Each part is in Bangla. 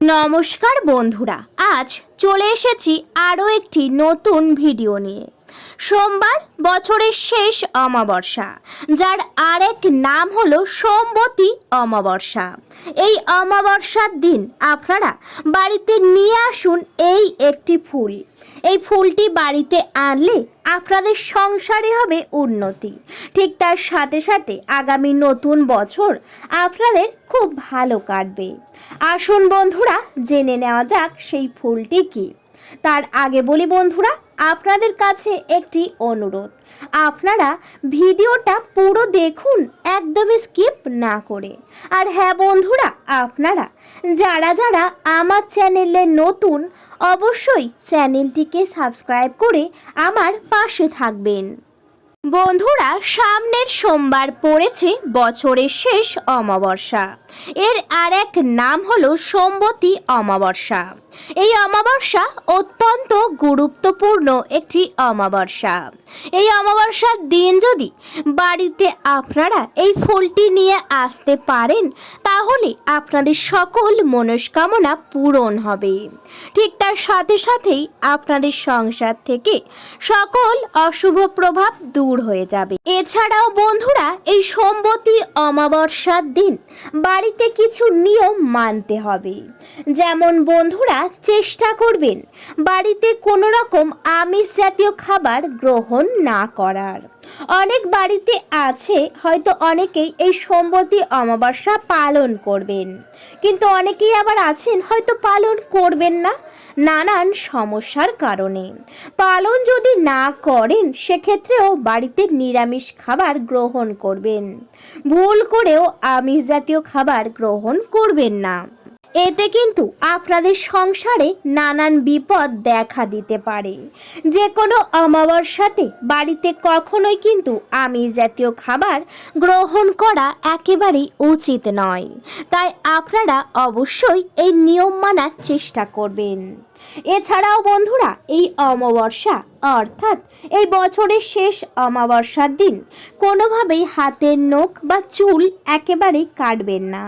নমস্কার বন্ধুরা আজ চলে এসেছি আরও একটি নতুন ভিডিও নিয়ে। সোমবার বছরের শেষ অমাবস্যা, যার আরেক নাম হলো সোমবতী অমাবস্যা। এই অমাবস্যার দিন আপনারা বাড়িতে নিয়ে আসুন এই একটি ফুল। এই ফুলটি বাড়িতে আনলে আপনাদের সংসারে হবে উন্নতি। ঠিক তার সাথে সাথে আগামী নতুন বছর আপনাদের খুব ভালো কাটবে। আসুন বন্ধুরা, জেনে নেওয়া যাক সেই ফুলটি কি। তার আগে বলি বন্ধুরা আপনাদের কাছে একটি অনুরোধ। আপনারা ভিডিওটা পুরো দেখুন, একদমই স্কিপ না করে। আর হ্যাঁ বন্ধুরা, আপনারা যারা যারা আমার চ্যানেলে নতুন, অবশ্যই চ্যানেলটিকে সাবস্ক্রাইব করে আমার পাশে থাকবেন। বন্ধুরা, সামনের সোমবার পড়েছে বছরের শেষ অমাবস্যা। এর আর এক নাম হলো সোমবতী অমাবস্যা। এই অমাবস্যা অত্যন্ত গুরুত্বপূর্ণ একটি অমাবস্যা। এই অমাবস্যার দিন যদি বাড়িতে আপনারা এই ফুলটি নিয়ে আসতে পারেন, তাহলে আপনাদের সকল মনস্কামনা পূরণ হবে। ঠিক তার সাথে সাথেই আপনাদের সংসার থেকে সকল অশুভ প্রভাব দূর হয়ে যাবে। এছাড়াও বন্ধুরা এই সোমবতী অমাবস্যার দিন বাড়িতে কিছু নিয়ম মানতে হবে। যেমন বন্ধুরা চেষ্টা করবেন বাড়িতে কোনো রকম আমিষ জাতীয় খাবার গ্রহণ না করার। অনেক বাড়িতে আছে হয়তো অনেকেই এই সোমবতী অমাবস্যা পালন করবেন। কিন্তু অনেকেই আবার আছেন হয়তো পালন করবেন না নানান সমস্যার কারণে। পালন যদি না করেন সেক্ষেত্রেও বাড়িতে নিরামিষ খাবার গ্রহণ করবেন। ভুল করেও আমিষ জাতীয় খাবার গ্রহণ করবেন না। এতে কিন্তু আপনাদের সংসারে নানান বিপদ দেখা দিতে পারে। যে কোনো অমাবস্যাতে বাড়িতে কখনোই কিন্তু আমিষ জাতীয় খাবার গ্রহণ করা একেবারেই উচিত নয়। তাই আপনারা অবশ্যই এই নিয়ম মানার চেষ্টা করবেন। এছাড়াও বন্ধুরা, এই অমাবস্যা, অর্থাৎ এই বছরের শেষ অমাবস্যার দিন কোনোভাবেই হাতের নখ বা চুল একেবারেই কাটবেন না।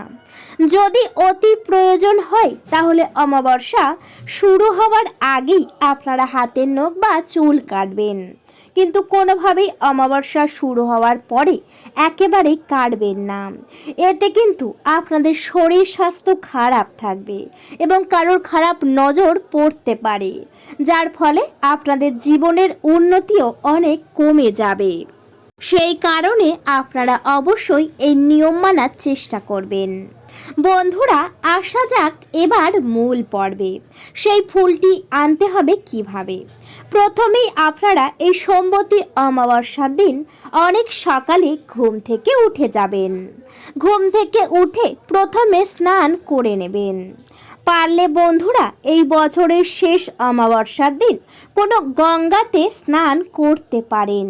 যদি অতি প্রয়োজন হয়, তাহলে অমাবস্যা শুরু হওয়ার আগেই আপনারা হাতের নখ বা চুল কাটবেন। কিন্তু কোনোভাবেই অমাবস্যা শুরু হওয়ার পরে একেবারে কাটবেন না। এতে কিন্তু আপনাদের শরীর স্বাস্থ্য খারাপ থাকবে এবং কারোর খারাপ নজর পড়তে পারে, যার ফলে আপনাদের জীবনের উন্নতিও অনেক কমে যাবে। সেই কারণে আপনারা অবশ্যই এই নিয়ম মানার চেষ্টা করবেন। বন্ধুরা, আসা যাক এবার মূল পর্বে। সেই ফুলটি আনতে হবে কীভাবে? প্রথমেই আপনারা এই সোমবতী অমাবস্যার দিন অনেক সকালে ঘুম থেকে উঠে যাবেন। ঘুম থেকে উঠে প্রথমে স্নান করে নেবেন। পারলে বন্ধুরা, এই বছরের শেষ অমাবস্যার দিন কোনো গঙ্গাতে স্নান করতে পারেন।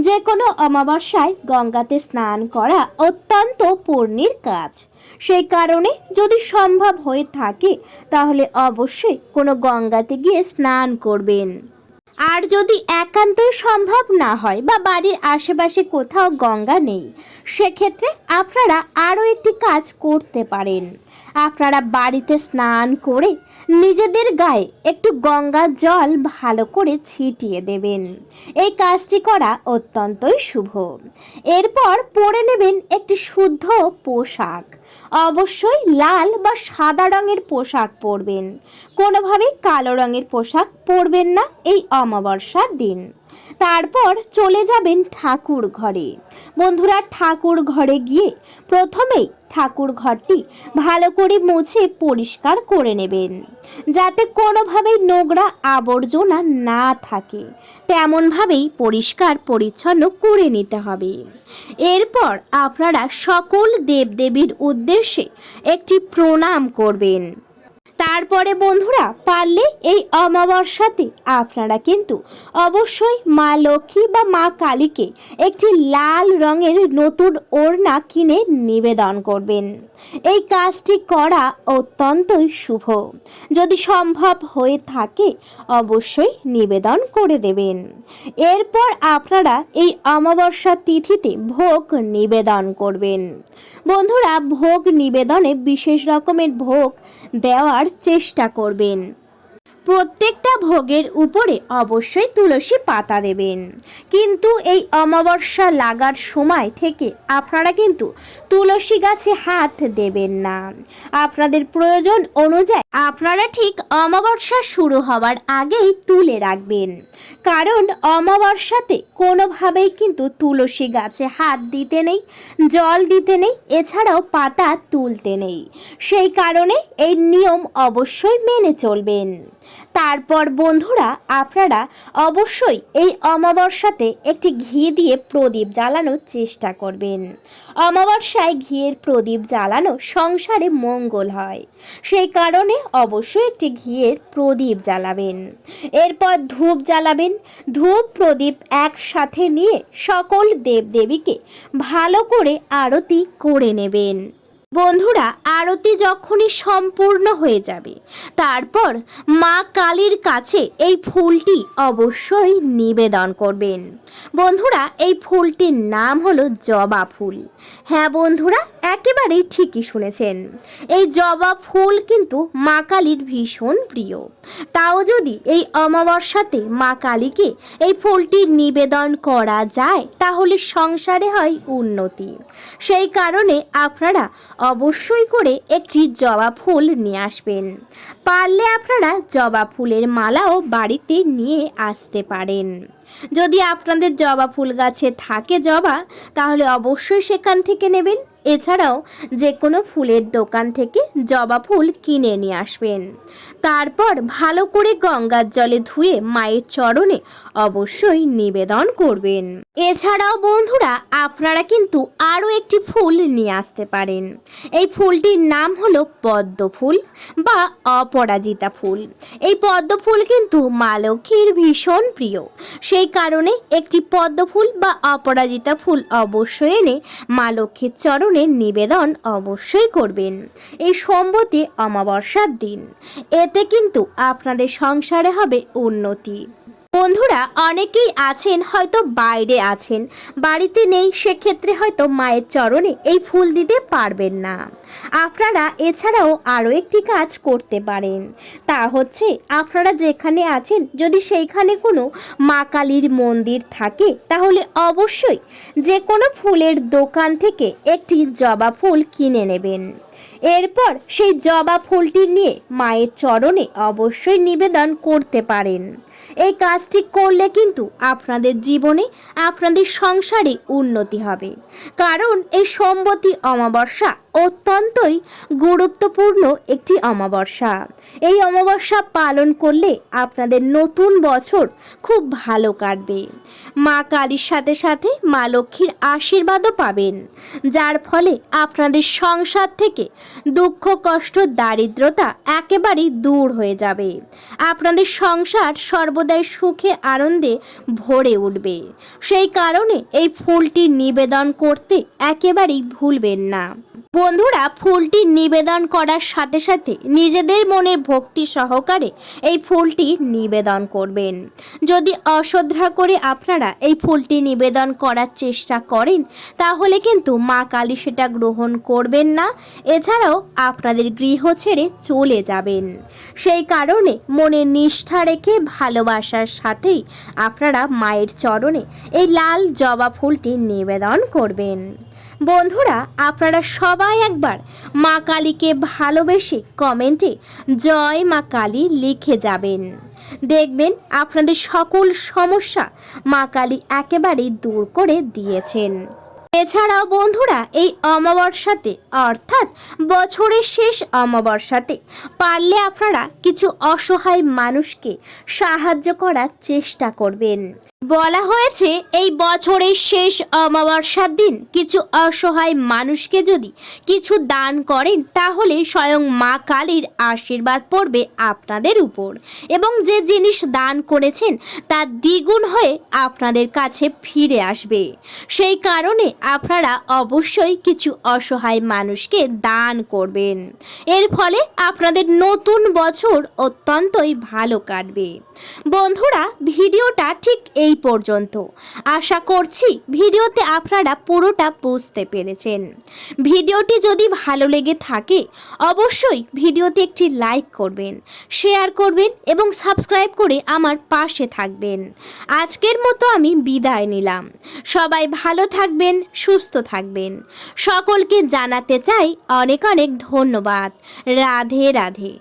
যে কোনো অমাবস্যায় গঙ্গাতে স্নান করা অত্যন্ত পূর্ণির কাজ। সেই কারণে যদি সম্ভব হয়ে থাকে, তাহলে অবশ্যই কোনো গঙ্গাতে গিয়ে স্নান করবেন। আর যদি একান্তই সম্ভব না হয় বা বাড়ির আশেপাশে কোথাও গঙ্গা নেই, সেক্ষেত্রে আপনারা আরও একটি কাজ করতে পারেন। আপনারা বাড়িতে স্নান করে নিজেদের গায়ে একটু গঙ্গা জল ভালো করে ছিটিয়ে দেবেন। এই কাজটি করা অত্যন্তই শুভ। এরপর পরে নেবেন একটি শুদ্ধ পোশাক। অবশ্যই লাল বা সাদা রঙের পোশাক পরবেন। কোনোভাবেই কালো রঙের পোশাক পরবেন না, এই অমাবস্যার দিন। তারপর চলে যাবেন ঠাকুর ঘরে। বন্ধুরা, ঠাকুর ঘরে গিয়ে প্রথমেই ঠাকুর ঘরটি ভালো করে মুছে পরিষ্কার করে নেবেন। যাতে কোনোভাবেই নোংরা আবর্জনা না থাকে। তেমনভাবেই পরিষ্কার পরিচ্ছন্ন করে নিতে হবে। এরপর আপনারা সকল দেবদেবীর উদ্দেশ্যে একটি প্রণাম করবেন। তারপরে বন্ধুরা, পারলে এই অমাবস্যাতে আপনারা কিন্তু অবশ্যই মা লক্ষ্মী বা মা কালীকে একটি লাল রঙের নতুন ওড়না কিনে নিবেদন করবেন। এই কাজটি করা অত্যন্তই শুভ। যদি সম্ভব হয়ে থাকে, অবশ্যই নিবেদন করে দেবেন। এরপর আপনারা এই অমাবস্যা তিথিতে ভোগ নিবেদন করবেন। বন্ধুরা, ভোগ নিবেদনে বিশেষ রকমের ভোগ দেওয়ার চেষ্টা করবেন। প্রত্যেকটা ভোগের উপরে অবশ্যই তুলসী পাতা দেবেন। কিন্তু এই অমাবস্যা লাগার সময় থেকে আপনারা কিন্তু তুলসী গাছে হাত দেবেন না। আপনাদের প্রয়োজন অনুযায়ী আপনারা ঠিক অমাবস্যা শুরু হওয়ার আগেই তুলে রাখবেন। কারণ অমাবস্যাতে কোনোভাবেই কিন্তু তুলসী গাছে হাত দিতে নেই, জল দিতে নেই, এছাড়াও পাতা তুলতে নেই। সেই কারণে এই নিয়ম অবশ্যই মেনে চলবেন। তারপর বন্ধুরা, আপনারা অবশ্যই এই অমাবস্যাতে একটি ঘি দিয়ে প্রদীপ জ্বালানোর চেষ্টা করবেন। অমাবস্যায় ঘিয়ের প্রদীপ জ্বালানো সংসারে মঙ্গল হয়। সেই কারণে অবশ্যই একটি ঘিয়ের প্রদীপ জ্বালাবেন। এরপর ধূপ জ্বালাবেন। ধূপ, প্রদীপ একসাথে নিয়ে সকল দেবদেবীকে ভালো করে আরতি করে নেবেন। বন্ধুরা, আরতি যখনই সম্পূর্ণ হয়ে যাবে, তারপর মা কালীর কাছে এই ফুলটি অবশ্যই নিবেদন করবেন। বন্ধুরা, এই ফুলটির নাম হলো জবা ফুল। হ্যাঁ বন্ধুরা, একেবারেই ঠিকই শুনেছেন। এই জবা ফুল কিন্তু মা কালীর ভীষণ প্রিয়। তাও যদি এই অমাবস্যাতে মা কালীকে এই ফুলটি নিবেদন করা যায়, তাহলে সংসারে হয় উন্নতি। সেই কারণে আপনারা অবশ্যই করে একটি জবা ফুল নিয়ে আসবেন। পারলে আপনারা জবা ফুলের মালাও বাড়িতে নিয়ে আসতে পারেন। যদি আপনাদের জবা ফুল গাছে থাকে জবা, তাহলে অবশ্যই সেখান থেকে নেবেন। এছাড়াও যে কোনো ফুলের দোকান থেকে জবা ফুল কিনে নিয়ে আসবেন। তারপর ভালো করে গঙ্গার জলে ধুয়ে মায়ের চরণে অবশ্যই নিবেদন করবেন। এছাড়াও বন্ধুরা, আপনারা কিন্তু আরও একটি ফুল নিয়ে আসতে পারেন। এই ফুলটির নাম হলো পদ্ম ফুল বা অপরাজিতা ফুল। এই পদ্ম ফুল কিন্তু মা লক্ষ্মীর ভীষণ প্রিয়। সেই কারণে একটি পদ্ম ফুল বা অপরাজিতা ফুল অবশ্যই এনে মা লক্ষ্মীর চরণে নিবেদন অবশ্যই করবেন। এই সম্বতি অমাবস্যার দিন। এতে কিন্তু আপনাদের সংসারে হবে উন্নতি। বন্ধুরা, অনেকেই আছেন, হয়তো বাইরে আছেন। বাড়িতে নেই, সেক্ষেত্রে হয়তো মায়ের চরণে এই ফুল দিতে পারবেন না। আপনারা এছাড়াও আরও একটি কাজ করতে পারেন। তা হচ্ছে, আপনারা যেখানে আছেন, যদি সেইখানে কোনো মা কালীর মন্দির থাকে, তাহলে অবশ্যই যে কোনো ফুলের দোকান থেকে একটি জবা ফুল কিনে নেবেন। এরপর সেই জবা ফুলটি নিয়ে মায়ের চরণে অবশ্যই নিবেদন করতে পারেন। এই কাজটি করলে কিন্তু আপনাদের জীবনে আপনাদের সংসারে উন্নতি হবে। কারণ এই সম্বতি অমাবস্যা অত্যন্তই গুরুত্বপূর্ণ একটি অমাবস্যা। এই অমাবস্যা পালন করলে আপনাদের নতুন বছর খুব ভালো কাটবে। মা কালীর সাথে সাথে মা লক্ষ্মীর আশীর্বাদও পাবেন, যার ফলে আপনাদের সংসার থেকে দুঃখ, কষ্ট, দারিদ্রতা একেবারেই দূর হয়ে যাবে। আপনাদের সংসার সর্বদাই সুখে আনন্দে ভরে উঠবে। সেই কারণে এই ফুলটি নিবেদন করতে একেবারেই ভুলবেন না। বন্ধুরা ফুলটি নিবেদন করার সাথে সাথে নিজেদের মনের ভক্তি সহকারে এই ফুলটি নিবেদন করবেন। যদি অশ্রদ্ধা করে আপনারা এই ফুলটি নিবেদন করার চেষ্টা করেন, তাহলে কিন্তু মা কালী সেটা গ্রহণ করবেন না। এছাড়াও আপনাদের গৃহ ছেড়ে চলে যাবেন। সেই কারণে মনে নিষ্ঠা রেখে ভালোবাসার সাথেই আপনারা মায়ের চরণে এই লাল জবা ফুলটি নিবেদন করবেন। বন্ধুরা, আপনারা সবাই একবার মা কালীকে ভালোবেসে কমেন্টে জয় মা কালী লিখে যাবেন। দেখবেন আপনাদের সকল সমস্যা মা কালী একেবারেই দূর করে দিয়েছেন। এছাড়াও বন্ধুরা, এই অমাবস্যাতে, অর্থাৎ বছরের শেষ অমাবস্যাতে পারলে আপনারা কিছু অসহায় মানুষকে সাহায্য করার চেষ্টা করবেন। বলা হয়েছে, এই বছরের শেষ অমাবস্যার দিন কিছু অসহায় মানুষকে যদি কিছু দান করেন, তাহলে স্বয়ং মা কালীর আশীর্বাদ পড়বে আপনাদের উপর। এবং যে জিনিস দান করেছেন, তা দ্বিগুণ হয়ে আপনাদের কাছে ফিরে আসবে। সেই কারণে আপনারা অবশ্যই কিছু অসহায় মানুষকে দান করবেন। এর ফলে আপনাদের নতুন বছর অত্যন্তই ভালো কাটবে। বন্ধুরা, ভিডিওটা ঠিক এই পর্যন্ত। আশা করছি ভিডিওতে আপনারা পুরোটা বুঝতে পেরেছেন। ভিডিওটি যদি ভালো লেগে থাকে, অবশ্যই ভিডিওতে একটি লাইক করবেন, শেয়ার করবেন এবং সাবস্ক্রাইব করে আমার পাশে থাকবেন। আজকের মতো আমি বিদায় নিলাম। সবাই ভালো থাকবেন, সুস্থ থাকবেন। সকলকে জানাতে চাই অনেক অনেক ধন্যবাদ। রাধে রাধে।